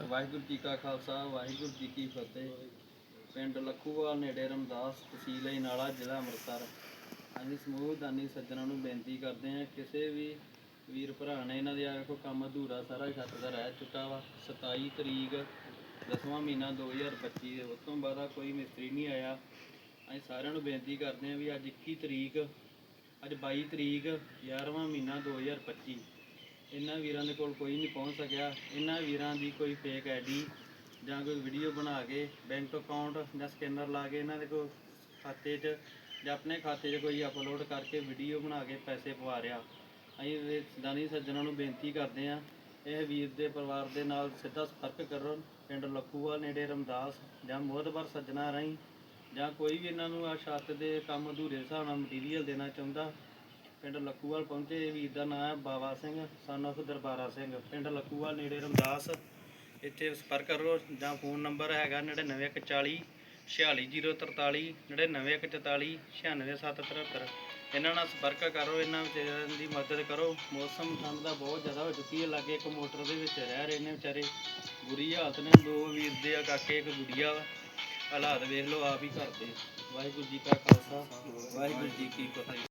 ਵਾਹਿਗੁਰੂ ਜੀ ਕਾ ਖਾਲਸਾ, ਵਾਹਿਗੁਰੂ ਜੀ ਕੀ ਫਤਿਹ। ਪਿੰਡ ਲੱਖੂਵਾਲ, ਨੇੜੇ ਰਮਦਾਸ ਤਹਿਸੀਲ ਇਨਾਲਾ ਜ਼ਿਲ੍ਹਾ ਅੰਮ੍ਰਿਤਸਰ। ਅਸੀਂ ਸਮੂਹ ਦਾਨੀ ਸੱਜਣਾ ਨੂੰ ਬੇਨਤੀ ਕਰਦੇ ਹਾਂ, ਕਿਸੇ ਵੀ ਵੀਰ ਭਰਾ ਨੇ ਇਹਨਾਂ ਦੇ ਆ ਕੋਈ ਕੰਮ ਅਧੂਰਾ ਸਾਰਾ ਛੱਤ ਦਾ ਰਹਿ ਚੁੱਕਾ ਵਾ। 27 ਤਰੀਕ ਦਸਵਾਂ ਮਹੀਨਾ 2025 ਦੇ, ਉਸ ਤੋਂ ਬਾਅਦ ਕੋਈ ਮਿਸਤਰੀ ਨਹੀਂ ਆਇਆ। ਅਸੀਂ ਸਾਰਿਆਂ ਨੂੰ ਬੇਨਤੀ ਕਰਦੇ ਹਾਂ ਵੀ ਅੱਜ 21 ਤਰੀਕ, ਅੱਜ 22 ਤਰੀਕ 11ਵਾਂ ਮਹੀਨਾ 2025 ਇਹਨਾਂ ਵੀਰਾਂ ਦੇ ਕੋਲ ਕੋਈ ਨਹੀਂ ਪਹੁੰਚ ਸਕਿਆ। ਇਹਨਾਂ ਵੀਰਾਂ ਦੀ ਕੋਈ ਫੇਕ ਆਈਡੀ ਜਾਂ ਕੋਈ ਵੀਡੀਓ ਬਣਾ ਕੇ ਬੈਂਕ ਅਕਾਊਂਟ ਜਾਂ ਸਕੈਨਰ ਲਾ ਕੇ ਇਹਨਾਂ ਦੇ ਕੋਲ ਖਾਤੇ 'ਚ ਜਾਂ ਆਪਣੇ ਖਾਤੇ 'ਚ ਕੋਈ ਅਪਲੋਡ ਕਰਕੇ ਵੀਡੀਓ ਬਣਾ ਕੇ ਪੈਸੇ ਪਵਾ ਰਿਹਾ। ਅਸੀਂ ਦਾਨੀ ਸੱਜਣਾਂ ਨੂੰ ਬੇਨਤੀ ਕਰਦੇ ਹਾਂ, ਇਹ ਵੀਰ ਦੇ ਪਰਿਵਾਰ ਦੇ ਨਾਲ ਸਿੱਧਾ ਸੰਪਰਕ ਕਰੋ ਪਿੰਡ ਲੱਖੂਆ ਨੇੜੇ ਰਮਦਾਸ ਜਾਂ ਮੋਹਦਬਰ ਸੱਜਣਾ ਰਾਹੀਂ ਜਾਂ ਕੋਈ ਵੀ ਇਹਨਾਂ ਨੂੰ ਆ ਛੱਤ ਦੇ ਕੰਮ ਅਧੂਰੇ ਹਿਸਾਬ ਨਾਲ ਮਟੀਰੀਅਲ ਦੇਣਾ ਚਾਹੁੰਦਾ ਪਿੰਡ ਲੱਕੂਵਾਲ ਪਹੁੰਚੇ ਵੀਰ ਦਾ ਨਾਮ ਹੈ ਬਾਵਾ ਸਿੰਘ ਸਨ of ਦਰਬਾਰਾ ਸਿੰਘ। ਪਿੰਡ ਲੱਕੂਵਾਲ, ਨੇੜੇ ਰਮਦਾਸ। ਇੱਥੇ ਸੰਪਰਕ ਕਰੋ ਜਾਂ ਫੋਨ ਨੰਬਰ ਹੈਗਾ 9940 46043 99144 96773 ਇਹਨਾਂ ਨਾਲ ਸੰਪਰਕ ਕਰੋ, ਇਹਨਾਂ ਵਿਚਾਰਿਆਂ ਦੀ ਮਦਦ ਕਰੋ। ਮੌਸਮ ਠੰਡ ਦਾ ਬਹੁਤ ਜ਼ਿਆਦਾ ਹੋ ਚੁੱਕੀ ਹੈ। ਲਾਗੇ ਇੱਕ ਮੋਟਰ ਦੇ ਵਿੱਚ ਰਹਿ ਰਹੇ ਨੇ ਵਿਚਾਰੇ। ਬੁਰੀ ਹਾਲਤ ਨੇ। ਦੋ ਵੀਰ ਦੇ ਆ, ਕਾਕੇ, ਇੱਕ ਗੁੜੀਆ ਹਾਲਾਤ ਵੇਖ ਲਓ, ਆਪ ਹੀ ਕਰਦੇ ਵਾਹਿਗੁਰੂ ਜੀ ਕਾ ਖਾਲਸਾ, ਵਾਹਿਗੁਰੂ ਜੀ ਕੀ ਫਤਿਹ।